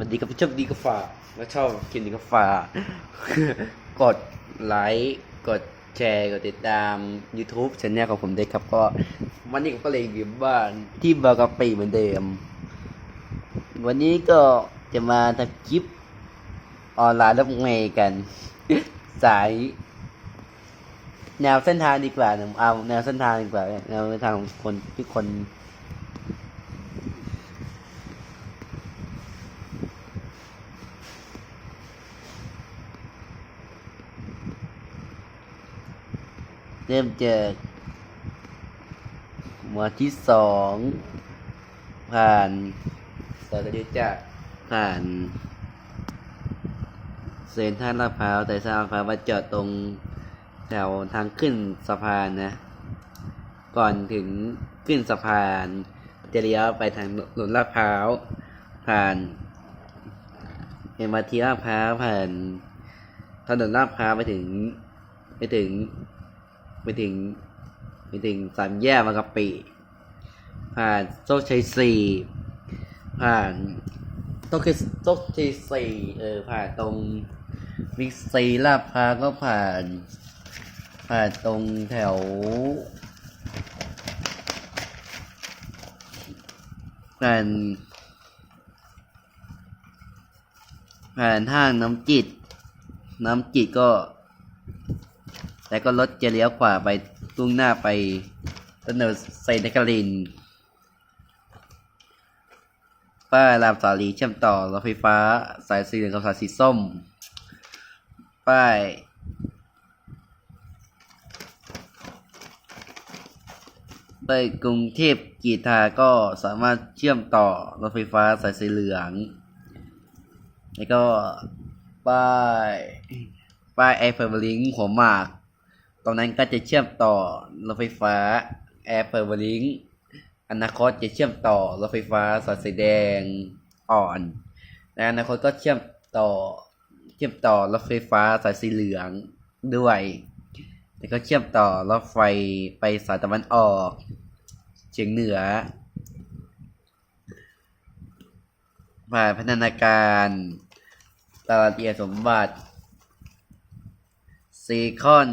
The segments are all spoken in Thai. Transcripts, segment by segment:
วัสดีครับผู้ชมดีก็ฝากแล้วชอบคลิปนี้ก็ฝากกดไลค์กดแชร์กดติดตาม YouTube ช anel ของผมด้วยครับ ก็วันนี้ผมก็เลยอยู่บ้านที่บางกะปิเหมือนเดิม วันนี้ก็จะมาทำคลิปออนไลน์รับเมย์กัน สาย แนวเส้นทางดีกว่าเอาแนวเส้นทางดีกว่าแนวเส้นทางของคนที่คน เริ่มจากหมวดที่สองผ่านเราจะจะผ่านเซนท่านลาดพร้าวแต่ทราบครับว่าจอดตรงแถวทางขึ้นสะพานนะ ก่อนถึงขึ้นสะพาน จะเลี้ยวไปทางถนนลาดพร้าวผ่านเอ็มอาร์ทีลาดพร้าวผ่านถนนลาดพร้าวไปถึงไปถึง ไปถึงไปถึงสามแยกบางกะปิ ผ่านโชคชัยสี่ผ่านโชคชัยโชคชัยสี่เออผ่านตรงบิ๊กซีลาดพร้าวก็ผ่าน ผ่านตรงแถวผ่านผ่านห้างน้ำจิต น้ำจิตก็ แล้วก็รถจะเลี้ยวขวาไปตุ้งหน้าไปถนนไซนคริน ป้ายรามสาลีเชื่อมต่อรถไฟฟ้าสายสีเหลืองกับสายสีส้ม ป้ายไปกรุงเทพกีทาก็สามารถเชื่อมต่อรถไฟฟ้าสายสีเหลือง แล้วก็ป้ายป้ายแอเฟอร์ลิงหัวหมาก ตรงนั้นก็จะเชื่อมต่อรถไฟฟ้าแอร์เฟอร์ลิงอนาคตจะเชื่อมต่อรถไฟฟ้าสายสีแดงอ่อนในอนาคตก็เชื่อมต่อเชื่อมต่อรถไฟฟ้าสายสีเหลืองด้วยแล้วก็เชื่อมต่อรถไฟไปสายตะวันออกเฉียงเหนือผ่านพัฒนาการตลาดเอียสมบัติซีคอน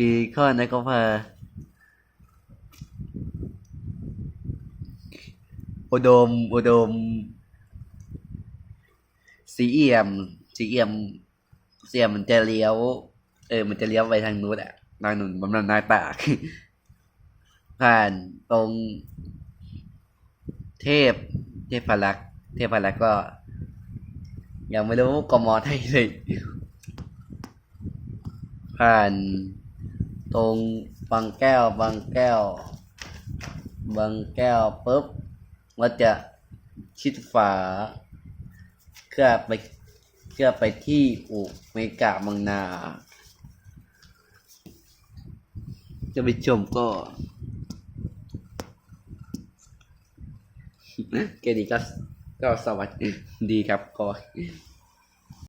ซีคอนนะก็พาอุดม อุดม สีเอี่ยม สีเอี่ยมเสียมมันจะเลี้ยว เออ มันจะเลี้ยวไปทางนู้นอะทางนู้นบำนาญนายปากผ่านตรง เทพ เทพพลักษ์เทพพลักษ์ก็ ยังไม่รู้กมอไทยเลยผ่าน ตรงบางแก้ว บางแก้ว บางแก้วปุ๊บว่าจะชิดฝาเพื่อไปเพื่อไปที่อุเมกะบางนา จะไปชมก็แค่นี้ก็ก็สวัสดีครับก็